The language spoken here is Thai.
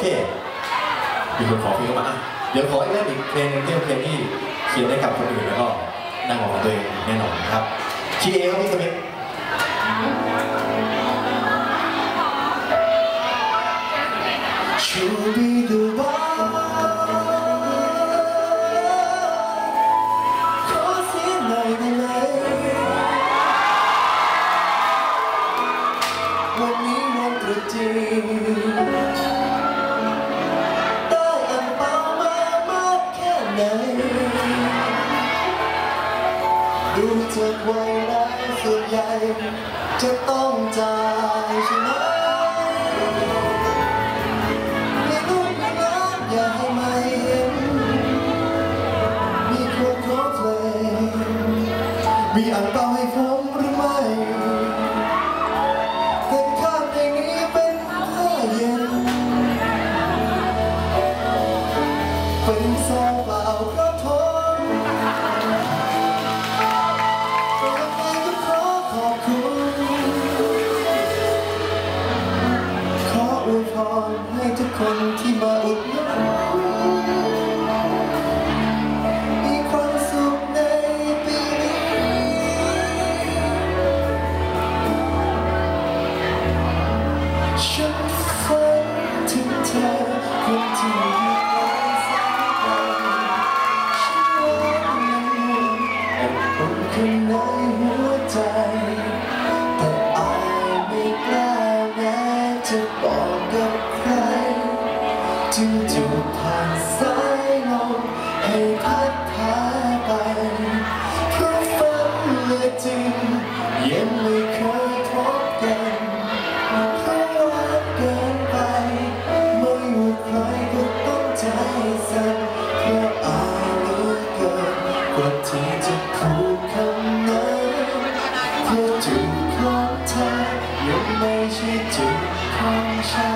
เคมีคนขอเพลงมาอะเดี๋ยวขออีกเล่นอีกเพลงนึงที่เป็นเพลงที่เขียนได้กับคนอื่นแล้วก็นั่งของตัวเองแน่นอนครับทีเอครับพี่สมิธ ดูจากวัยแล้วส่วนใหญ่จะต้องจ่ายใช่ไหมไม่รู้ไม่รักอย่าให้มาเห็นมีคนขอเพลงมีอันเปล่าให้ผมหรือไม่แต่ข้างในนี้เป็นผ้าเย็นเป็นซองเปล่า ให้ทุกคนที่มาอุดหนุนมีความสุขในปีนี้ฉันฝันถึงเธอคนที่มีความสำคัญฉันว่ามันอบอุ่นข้างใน ผ่านสายลมให้พัดพาไปคือฝันเลือจริงยังไม่เคยพบกันเพราะว่าเกินไปไม่ว่าใครก็ต้องใจสั่นเพราะอายเหลือเกินกว่าที่จะพูดคำนั้นเพราะจุดของเธอยังไม่ใช่จุดของฉัน